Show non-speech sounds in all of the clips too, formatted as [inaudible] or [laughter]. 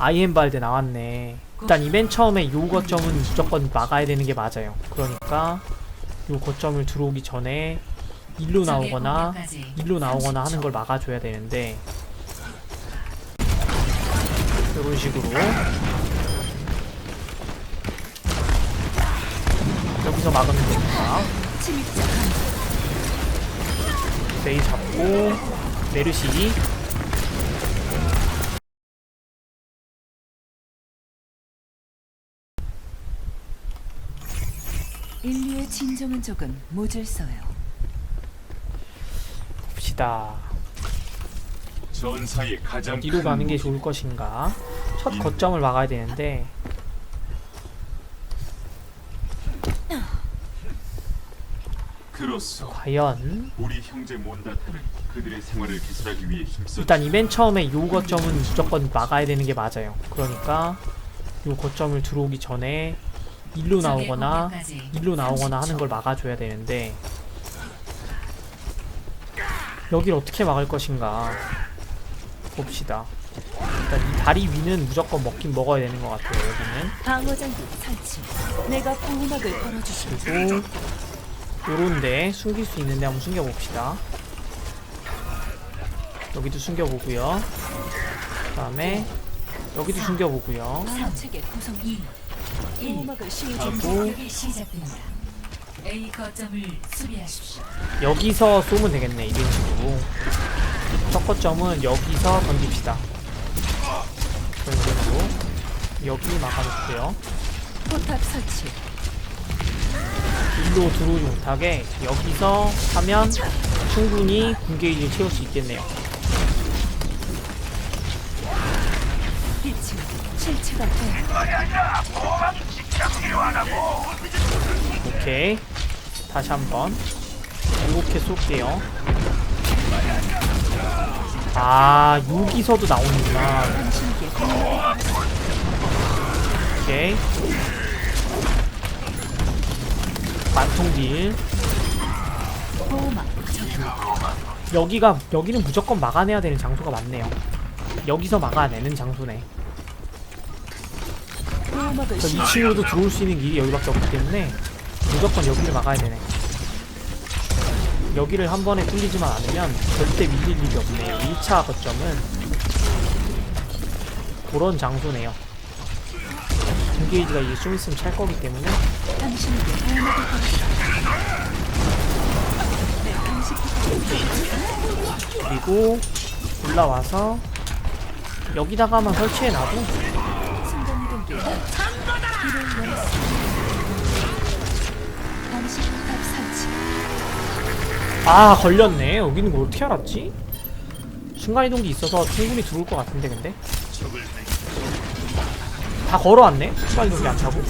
아이엠발드 나왔네. 일단 이 맨 처음에 요 거점은 무조건 막아야 되는 게 맞아요. 그러니까 요 거점을 들어오기 전에 일로 나오거나 일로 나오거나 하는 걸 막아줘야 되는데 이런 식으로 여기서 막으면 됩니다. 메이 잡고 메르시 진정한 적은 모질서요. 봅시다. 전사의 가장 어디로 큰 가는 게. 좋을 것인가? 첫 거점을 막아야 되는데 그로써 과연 우리 형제 몬다타는 그들의 생활을 개선하기 위해 힘써 일단 이 맨 처음에 요 거점은 무조건 막아야 되는 게 맞아요. 그러니까 요 거점을 들어오기 전에 일로 나오거나 일로 나오거나 하는 걸 막아줘야 되는데 여길 어떻게 막을 것인가 봅시다. 일단 이 다리 위는 무조건 먹긴 먹어야 되는 것 같아요. 여기는 방어 장비 설치. 내가 보호막을 걸어주시. 그리고 요런데 숨길 수 있는데 한번 숨겨봅시다. 여기도 숨겨보고요. 그 다음에 여기도 숨겨보고요. 사책의 구성 2. 하고. 여기서 쏘면 되겠네 이런 식으로 첫 거점은 여기서 던집시다 그런 식으로 여기 포탑 설치. 일로 들어오지 못하게 여기서 하면 충분히 군게이지를 채울 수 있겠네요 오케이 다시 한번 이렇게 쏠게요 아 여기서도 나오는구나 오케이 만통딜. 여기가 여기는 무조건 막아내야 되는 장소가 맞네요. 여기서 막아내는 장소네. 씌워. 2층으로도 들어올 수 있는 길이 여기밖에 없기 때문에 무조건 여기를 막아야 되네. 여기를 한 번에 뚫리지만 않으면 절대 밀릴 일이 없네요. 1차 거점은 그런 장소네요. 중게이지가 이제 좀 있으면 찰 거기 때문에 그리고 올라와서 여기다가만 설치해놔도 아 걸렸네 여기 있는 거 어떻게 알았지? 순간이동기 있어서 충분히 들어올 것 같은데 근데 다 걸어왔네 순간이동기 안 타고.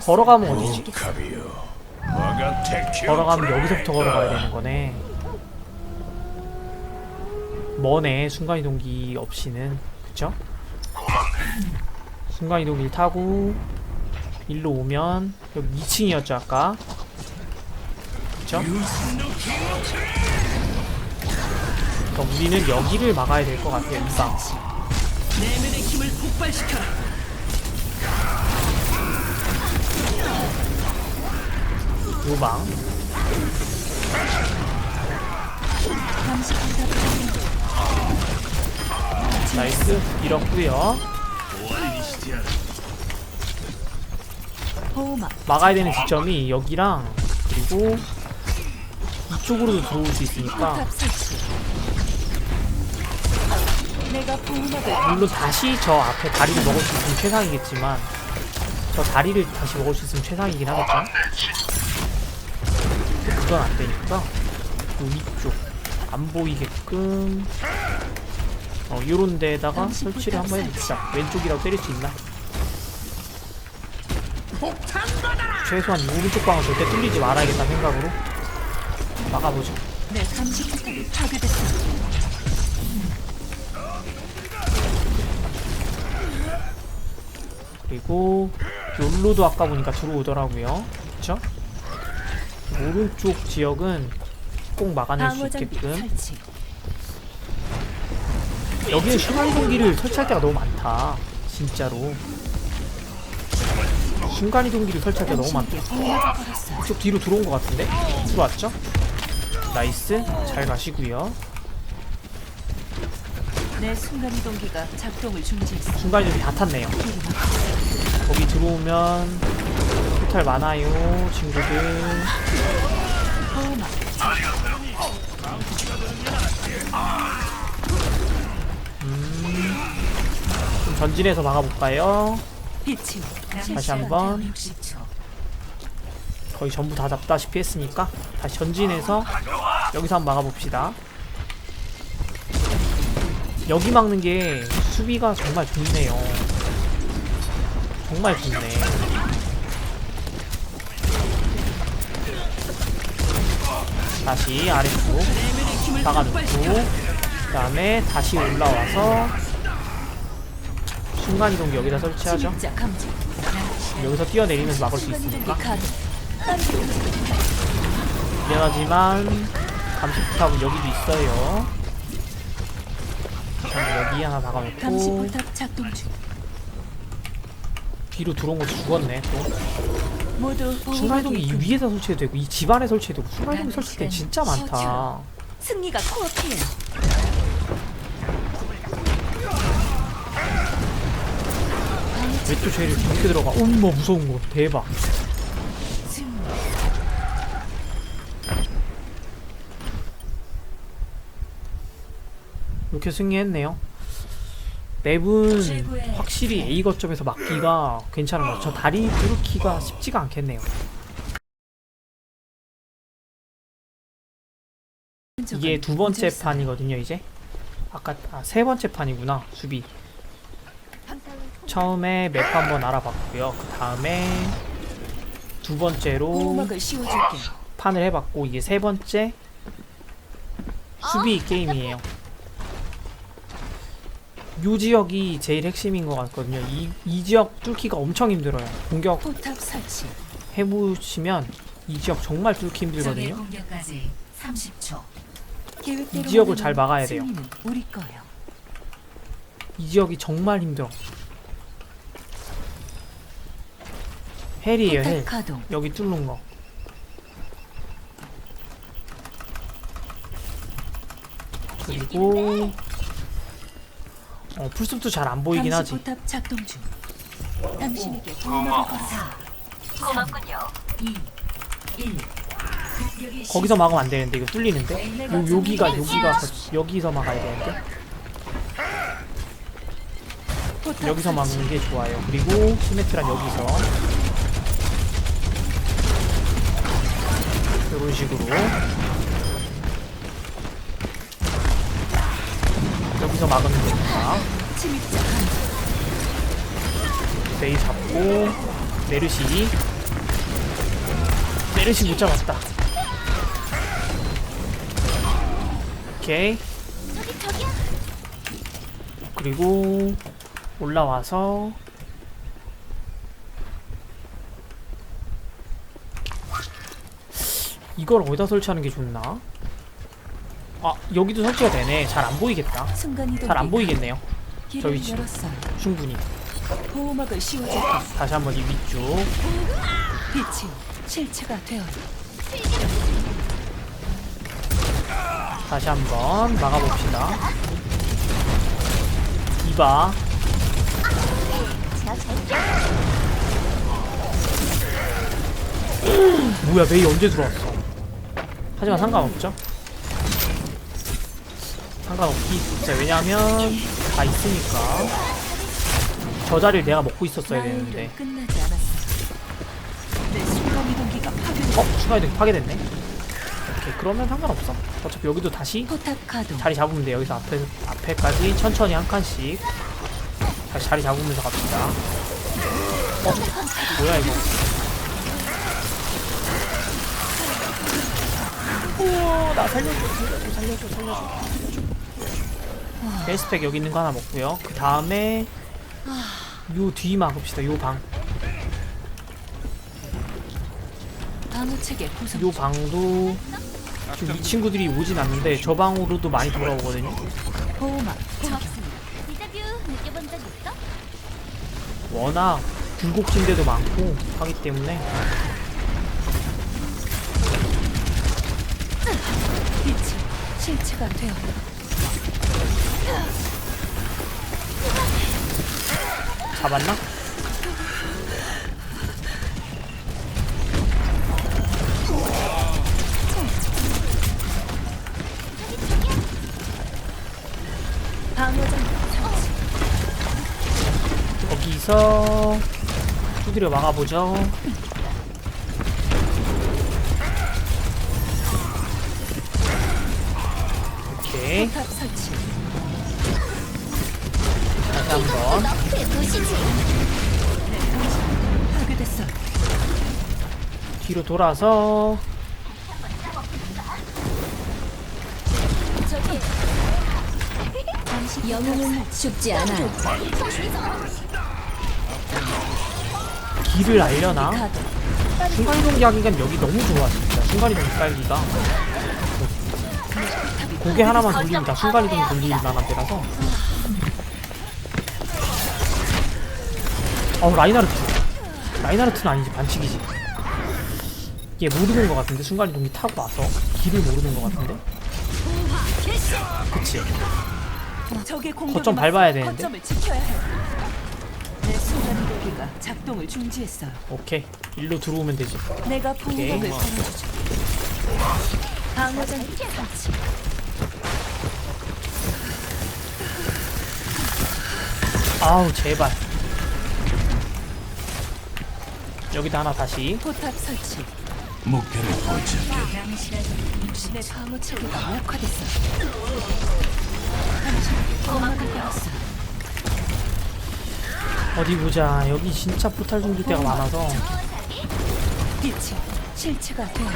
걸어가면 어디지? 걸어가면 여기서부터 걸어가야 되는 거네 머네 순간이동기 없이는 그쵸? 순간이동기를 타고 일로 오면 여기 2층이었죠 아까. 그쵸? 우리는 여기를 막아야 될 것 같아요 이방. 요방. 당신 포탑 나이스. 잃었고요 막아야 되는 지점이 여기랑 그리고 이쪽으로도 들어올 수 있으니까 물론 다시 저 앞에 다리를 먹을 수 있으면 최상이겠지만 저 다리를 다시 먹을 수 있으면 최상이긴 하겠죠? 그건 안 되니까 요 위쪽 안 보이게끔 어 요런 데다가 설치를 한번 해봅시다 왼쪽이라고 때릴 수 있나 최소한 이 오른쪽 방은 절대 뚫리지 말아야겠다 생각으로 막아보죠 감시 포탑이. 그리고 욜로도 아까 보니까 들어오더라고요. 그쵸? 오른쪽 지역은 꼭 막아낼 수 방어 장비 있게끔 설치. 여기는 순간이동기를 설치할 때가 너무 많다 진짜로 순간이동기를 설치할 때가 너무 많다. 이쪽 뒤로 들어온 것 같은데? 들어왔죠? 나이스 잘 가시고요 내 순간이동기가 작동을 중지했어. 순간이동기 다 탔네요 거기 들어오면 포탈 많아요 친구들 보호 전진해서 막아볼까요? 다시 한번 60초. 거의 전부 다 잡다시피 했으니까 다시 전진해서 여기서 한번 막아봅시다 여기 막는 게 수비가 정말 좋네요 정말 좋네 다시 아래쪽 박아놓고 그 다음에 다시 올라와서 순간이동기 여기다 설치하죠. 여기서 뛰어내리면서 막을 수 있으니까. 미안하지만 감시포탑은 여기도 있어요. 여기 하나 박아놓고. 뒤로 들어온 것도 죽었네 또. 모두 순간이동기 이 보호막이 위에다 설치해도 되고 이 집안에 설치해도 되고 순간이동기 설치할 때 진짜 많다. 승리가 코앞이에요. 왜또 쟤를 저렇게 들어가? 엄마 무서운 거 대박. 이렇게 승리했네요. 맵은 확실히 A 거점에서 막기가 괜찮은 것 같아요. 저 다리 뚫기가 쉽지가 않겠네요. 이게 두 번째 판이거든요 이제 아까 아, 세 번째 판이구나 수비 처음에 맵 한번 알아봤고요 그 다음에 두 번째로. 판을 해봤고 이게 세 번째 수비 게임이에요 요 지역이 제일 핵심인 것 같거든요 이, 이 지역 뚫기가 엄청 힘들어요 공격. 해보시면 이 지역 정말 뚫기 힘들거든요 공격까지 30초. 계획대로 이 지역을 잘 막아야 돼요. 이 지역이 정말 힘들어 헬이에요 헬 포탑 가동. 여기 뚫는 거. 그리고 어 풀숲도 잘 안 보이긴 하지. 포탑 작동 중. 당신에게. 2, 1. 공격이 거기서 막으면 안 되는데 이거 뚫리는데. 요 여기가 여기가 거- 여기서 막아야 되는데 포탑 여기서. 막는 게 좋아요. 그리고 시메트란 여기서 이런 식으로. 여기서 막으면 됩니다. 메이 잡고 메르시. 메르시 못 잡았다. 오케이. 그리고 올라와서 이걸 어디다 설치하는 게 좋나? 아 여기도 설치가 되네 잘 안 보이겠다. 잘 안 보이겠네요 저 위치. 충분히 보호막을 씌워줄게. 다시 한번 이 위쪽 빛이 실체가 되어. 다시 한번 막아봅시다. 이봐. [clears throat] 뭐야 메이 언제 들어왔어? 하지만 상관없죠. 상관없기 진짜 왜냐하면 다 있으니까 저 자리를 내가 먹고 있었어야 되는데 파괴. 어? 추가해도 파괴됐네? 오케이 그러면 상관없어 어차피 여기도 다시. 자리 잡으면 돼. 여기서 앞에 앞에까지 천천히 한 칸씩 다시 자리 잡으면서 갑시다. 어, 뭐야 이거? 나 살려줘 살려줘 살려줘 살려줘. 에스펙 여기 있는 거 하나 먹고요. 그 다음에 요 뒤 막읍시다 요방요 방도 지금 이 친구들이 오진 않는데 저 방으로도 많이 돌아오거든요. 워낙 굴곡진데도 많고 하기 때문에 실체가 되어 잡았나? 방어장. 거기서 두드려 막아보죠. 한번 파괴됐어. 뒤로 돌아서 영웅은 죽지 않아. 길을 알려나? 순간이동기 하기가 여기 너무 좋아 진짜 순간이동 깔기가 고개 하나만 돌리면 다 순간이동 돌릴 만한 데라서 어우 라인하르트 라인하르트는 아니지 반칙이지 얘 모르는 것 같은데 순간이동기 타고 와서 길을 모르는 것 같은데 그치 거점 밟아야 되는데. 내 순간 이동기가 작동을 중지했어요. 오케이 일로 들어오면 되지 내가 오케이. 보호막을 걸어주죠. 방어장 설치. 아우 제발 여기다 하나 다시 포탑 설치. 목표를 60초. 내 방어 체계가 약화됐어. 거막을 걸었어. 어디 보자 여기 진짜 포탈 숨길 때가 많아서 빛이 실체가 되어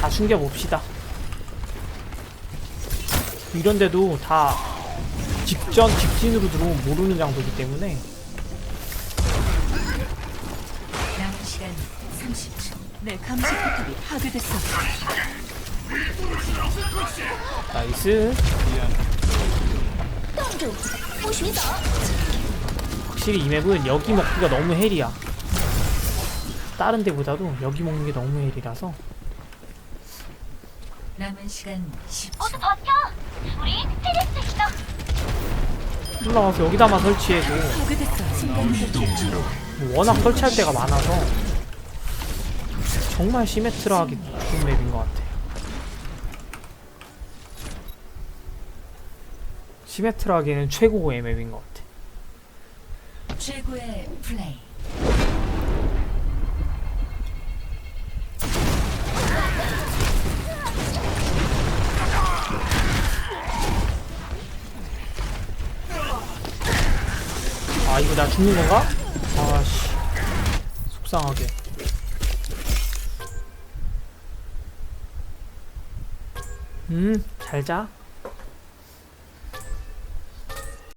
다 숨겨봅시다 이런데도 다 직전 직진으로 들어오면 모르는 장소이기 때문에 남은 시간 30초. 내 감시 포탑이 파괴됐어. 나이스 확실히 이 맵은 여기 먹기가 너무 헬이야 다른 데보다도 여기 먹는 게 너무 헬이라서 남은 시간 10초. 올라가서 여기다만 설치해도. 워낙 설치할 때가 많아서 정말 시메트라하게 좋은 맵인 것 같아. 시메트라하게는 최고의 맵인 것 같아. 최고의 플레이. 나 죽는 건가? 아씨 속상하게. 음, 잘 자.